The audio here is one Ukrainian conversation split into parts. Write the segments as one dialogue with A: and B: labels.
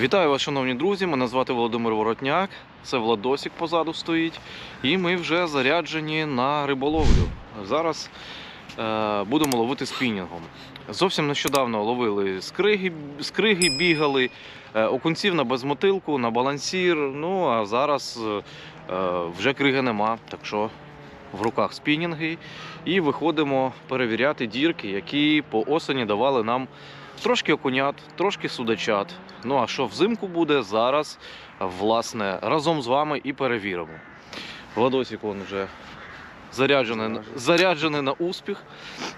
A: Вітаю вас, шановні друзі. Мене звати Володимир Воротняк. Це Владосік позаду стоїть. І ми вже заряджені на риболовлю. Зараз е, будемо ловити спінінгом. Зовсім нещодавно ловили скриги, скриги бігали, е, окунців на безмотилку, на балансір. Ну а зараз е, е, вже криги нема. Так що в руках спінінги. І виходимо перевіряти дірки, які по осені давали нам трошки окунят, трошки судачат. Ну а що взимку буде, зараз власне разом з вами і перевіримо. Владосик он вже заряджений, заряджений на успіх.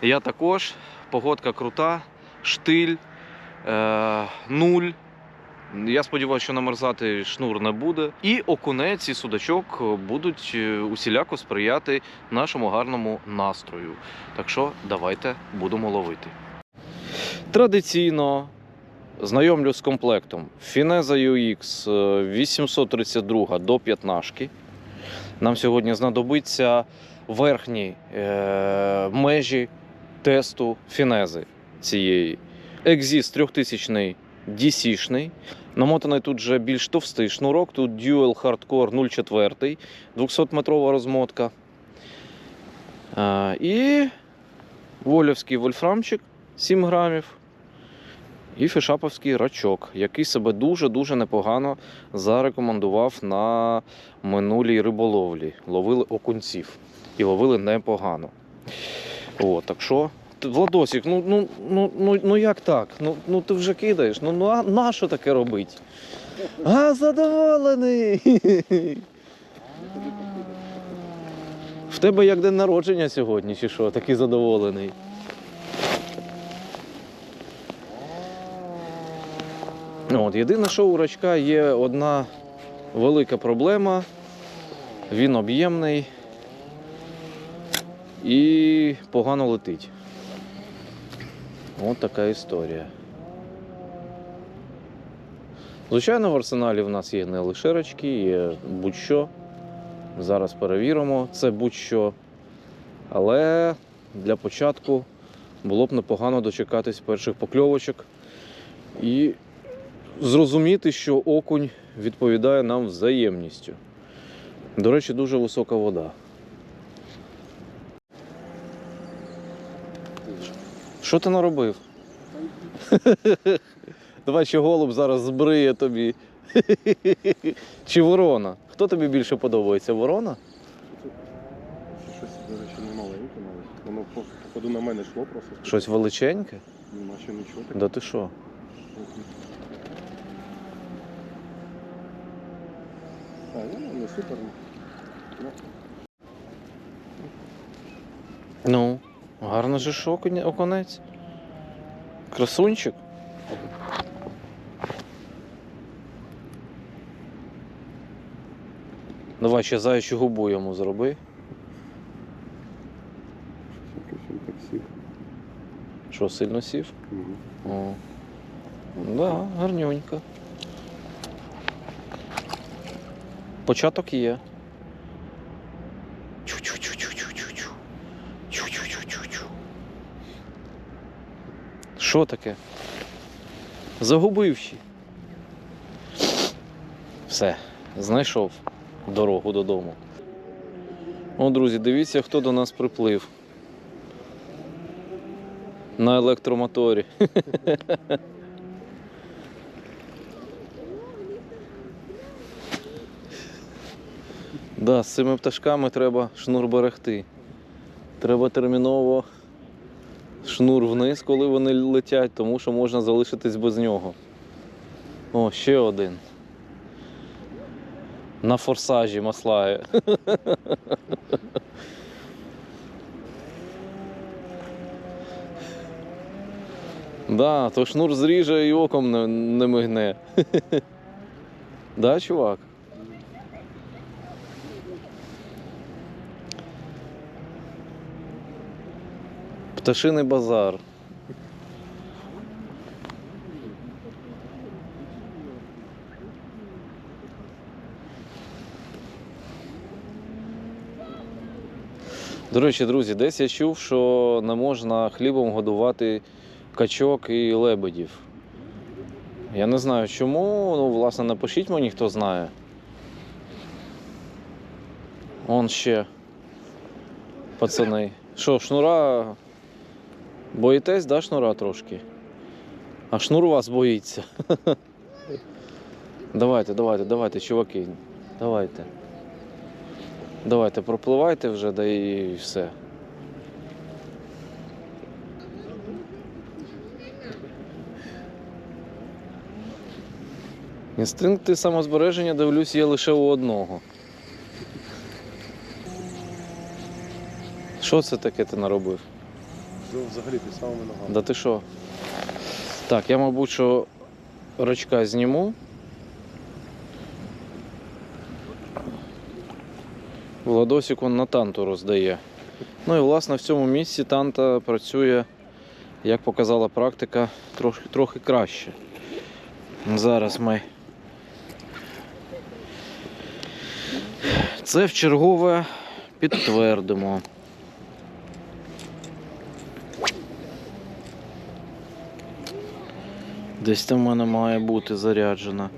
A: Я також. Погодка крута, штиль, е, нуль. Я сподіваюся, що намерзати шнур не буде. І окунець і судачок будуть е, усіляко сприяти нашому гарному настрою. Так що давайте будемо ловити. Традиційно знайомлю з комплектом Fineza UX е, 832 до 15. Нам сьогодні знадобиться верхні е, межі тесту фінези цієї. Exis 3000 DC-шний. Намотаний тут вже більш товстий шнурок. Тут Dual Hardcore 04, 200-метрова розмотка. Е, і волівський вольфрамчик 7 грамів. І фішаповський рачок, який себе дуже-дуже непогано зарекомендував на минулій риболовлі. Ловили окунців. І ловили непогано. О, так що, ти, Владосик, ну, ну, ну, ну, ну як так? Ну, ну ти вже кидаєш. Ну, ну а на що таке робить? А, задоволений. В тебе як день народження сьогодні, чи що? Такий задоволений. От, єдине, що у рачка є одна велика проблема. Він об'ємний і погано летить. От така історія. Звичайно, в арсеналі в нас є не лише рачки, є будь-що. Зараз перевіримо це будь-що. Але для початку було б непогано дочекатись перших покльовочок і зрозуміти, що окунь відповідає нам взаємністю. До речі, дуже висока вода. Що ти наробив? Давай ще голуб зараз збриє тобі. Чи ворона? Хто тобі більше подобається? Ворона?
B: Щось, до речі, не маленьке навіть. Воно по- походу на мене йшло просто.
A: Щось величеньке?
B: Нема ще нічого.
A: Да ти що?
B: А, ну, не супер. Ну,
A: Ну, гарно же ж окунь- окунець. Красунчик. Давай ще заячу губу йому зроби. Що, сильно сів?
B: Мгм.
A: О. Да, гарнюнько. Початок є. Що таке? Загубивши. Все, знайшов дорогу додому. О, друзі, дивіться, хто до нас приплив. На електромоторі. Да, з цими пташками треба шнур берегти. Треба терміново шнур вниз, коли вони летять, тому що можна залишитись без нього. О, ще один. На форсажі маслає. Да, то шнур зріже і оком не, не мигне. Да, чувак? Пташиний базар. До речі, друзі, десь я чув, що не можна хлібом годувати качок і лебедів. Я не знаю чому, ну, власне, напишіть мені, хто знає. Он ще. Пацани. Що, шнура. Боїтесь, да, шнура трошки? А шнур вас боїться. Давайте, давайте, давайте, чуваки. Давайте. Давайте, пропливайте вже, да і все. Інстинкти самозбереження, дивлюсь, є лише у одного. Що це таке ти наробив?
B: Ну, взагалі під самими ногами.
A: Да ти що? Так, я, мабуть, що рачка зніму. Владосик он на танту роздає. Ну і власне в цьому місці танта працює, як показала практика, трохи, трохи краще. Зараз ми. Це в чергове підтвердимо. Десь там в мене має бути заряджена.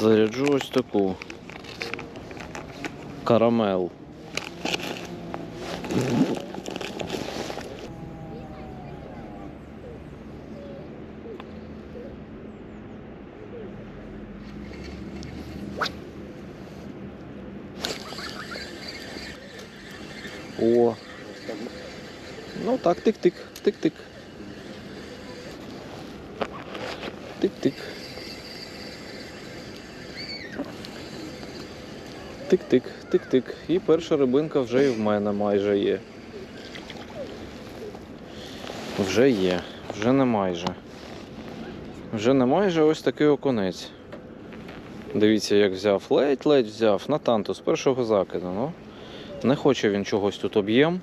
A: Заряджу ось таку. Карамел. О, ну так, тик-тик, тик-тик. Тик-тик. Тик-тик, тик-тик. І перша рибинка вже і в мене майже є. Вже є, вже не майже. Вже не майже ось такий окунець. Дивіться, як взяв, ледь-ледь взяв на танту з першого закиду. Ну, не хоче він чогось тут об'єм.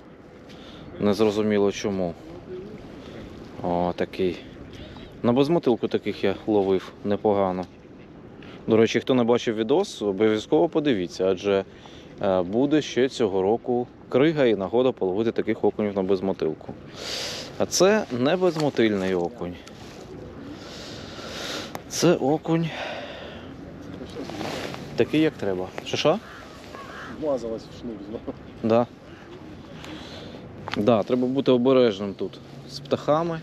A: Незрозуміло чому. О, такий. На безмотилку таких я ловив непогано. До речі, хто не бачив відос, обов'язково подивіться, адже е, буде ще цього року крига і нагода половити таких окунів на безмотилку. А це не безмотильний окунь. Це окунь такий, як треба. Що що?
B: Вмазалась в шнур знову.
A: Да. Да, треба бути обережним тут з птахами.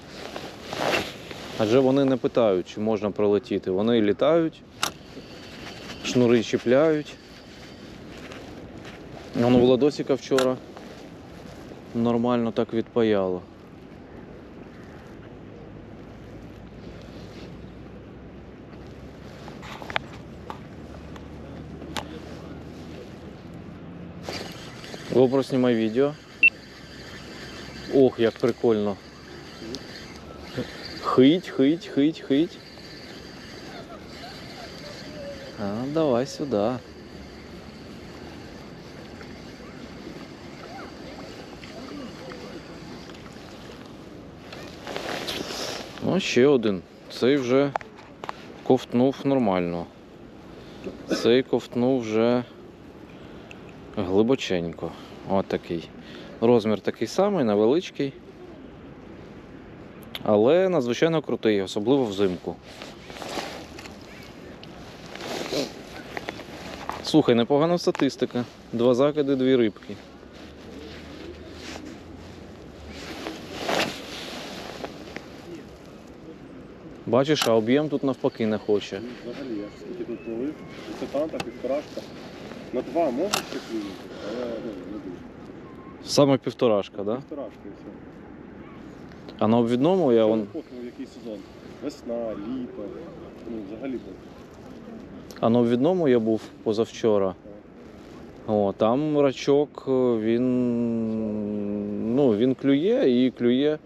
A: Адже вони не питають, чи можна пролетіти. Вони літають, шнури чіпляють. Воно Владосика вчора нормально так відпаяло. GoPro знімай відео. Ох, як прикольно. Хить, хить, хить, хить. А, давай сюди. Ну, ще один. Цей вже ковтнув нормально. Цей ковтнув вже глибоченько. От такий. Розмір такий самий, невеличкий. Але надзвичайно крутий, особливо взимку. Слухай, непогана статистика. Два закиди, дві рибки. Бачиш, а об'єм тут навпаки не хоче.
B: Ну, Взагалі, я скільки тут ловив, це танта, півторашка. На два можна ще клюнути, але ну, не дуже.
A: Саме півторашка, так? Да?
B: Півторашка і все.
A: А на обвідному я
B: Вон... Похуй, який сезон. Весна, літо. Ну, взагалі так.
A: А на обвідному я був позавчора. О, там рачок, е, він. Ну, він клює і клює.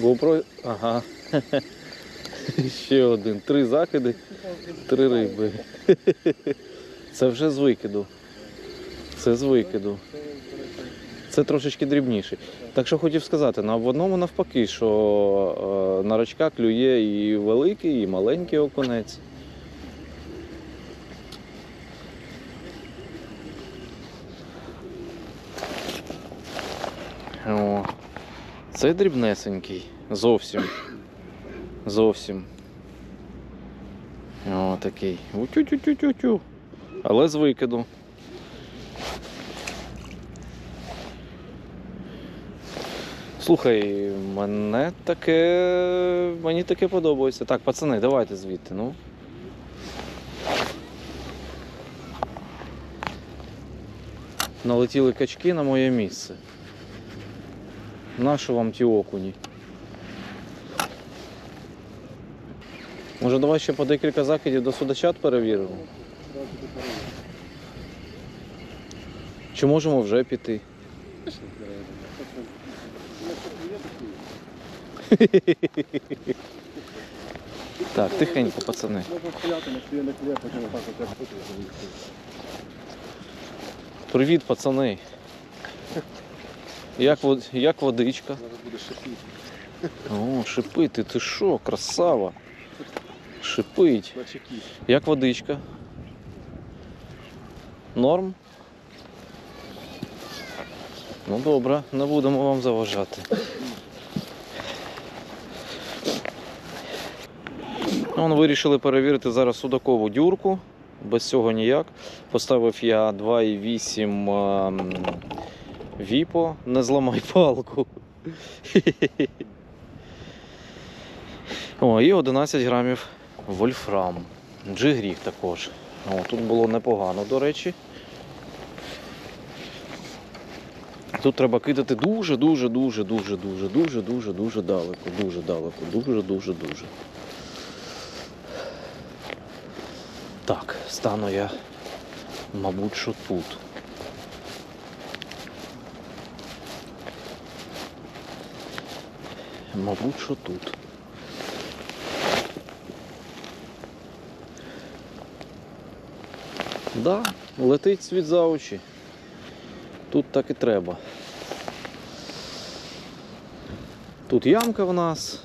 A: GoPro. Ага. Ще один. Три закиди, три риби. Це вже з викиду. Це з викиду. Це трошечки дрібніший. Так що хотів сказати, на одному навпаки, що е, на рачка клює і великий, і маленький окунець. О, це дрібнесенький. Зовсім. Зовсім. О, такий. Утю-тю-тю-тю-тю. Але з викиду. Слухай, мене таке. Мені таке подобається. Так, пацани, давайте звідти, ну. Налетіли качки на моє місце. Нащо вам ті окуні? Може, давай ще по декілька закидів до судачат перевіримо? Чи можемо вже піти? Так, тихенько, пацани. Привіт, пацани. Як, як водичка?
B: Зараз буде шипіти.
A: О, шипити, ти що, красава. Шипить. Як водичка? Норм? Ну добре, не будемо вам заважати. Ну, вирішили перевірити зараз судакову дюрку. Без цього ніяк. Поставив я 2,8 ем, віпо, не зламай палку. О, і 11 грамів вольфрам. Джигрік також. О, тут було непогано, до речі. Тут треба кидати дуже, дуже, дуже, дуже, дуже, дуже, дуже, дуже далеко. Дуже далеко. Дуже, дуже, дуже. Так, стану я, мабуть, що тут. Мабуть, що тут. Да, летить світ за очі. Тут так і треба. Тут ямка в нас.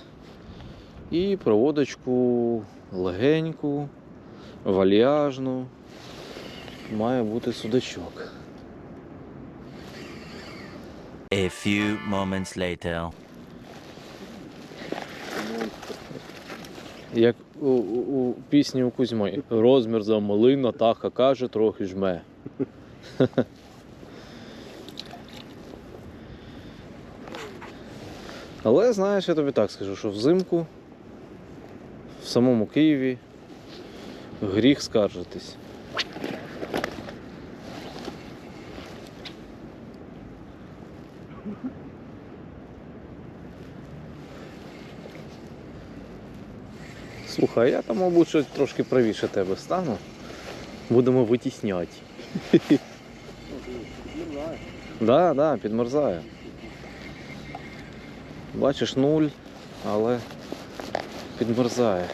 A: І проводочку легеньку, вальяжну. Має бути судачок.
C: A few moments later.
A: Як у, у, у пісні у Кузьми. Розмір замалина, таха каже, трохи жме. Але знаєш, я тобі так скажу, що взимку в самому Києві гріх скаржитись. Слухай, я там, мабуть, щось трошки правіше тебе стану. Будемо витісняти.
B: Підмерзає.
A: Да, да, підмерзає. Бачиш нуль, але підмерзає.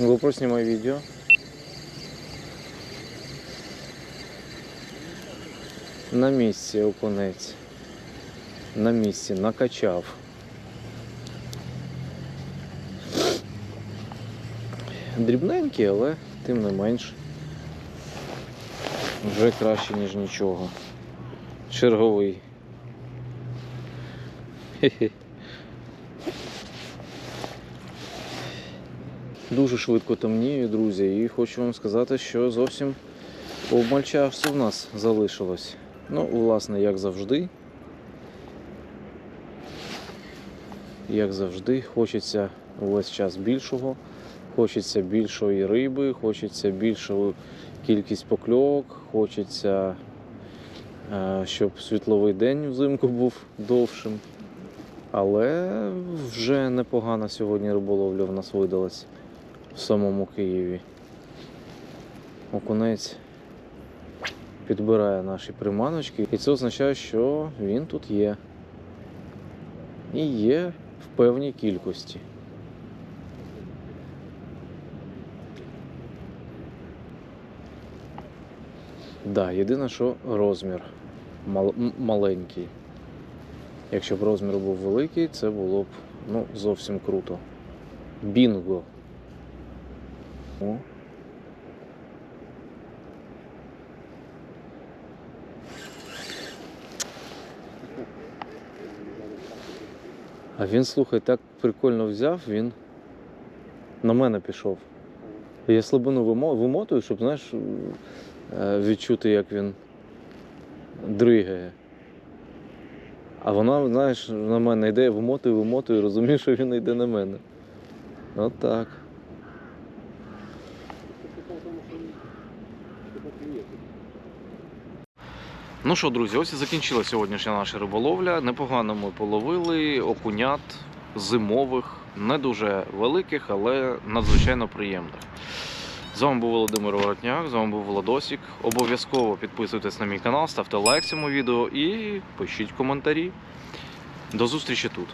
A: GoPro снимай видео. На місці окунець. На місці накачав. Дрібненький, але тим не менш. Вже краще, ніж нічого. Черговий. Хе-хе. Дуже швидко темніє, друзі, і хочу вам сказати, що зовсім обмаль часу в нас залишилось. Ну, власне, як завжди. Як завжди, хочеться увесь час більшого, хочеться більшої риби, хочеться більшу кількість покльовок, хочеться, е, щоб світловий день взимку був довшим. Але вже непогана сьогодні риболовля в нас видалась в самому Києві. Окунець підбирає наші приманочки, і це означає, що він тут є. І є в певній кількості. Да, єдине, що розмір мал- маленький. Якщо б розмір був великий, це було б ну, зовсім круто. Бінго. А він, слухай, так прикольно взяв, він на мене пішов. Я слабину вимотую, щоб, знаєш, е, відчути, як він дригає. А вона, знаєш, на мене йде, вимотує, вимотує, розумію, що він йде на мене. От. Ну що, друзі, ось і закінчила сьогоднішня наша риболовля. Непогано ми половили окунят зимових, не дуже великих, але надзвичайно приємних. З вами був Володимир Воротняк, з вами був Владосік. Обов'язково підписуйтесь на мій канал, ставте лайк цьому відео і пишіть коментарі. До зустрічі тут.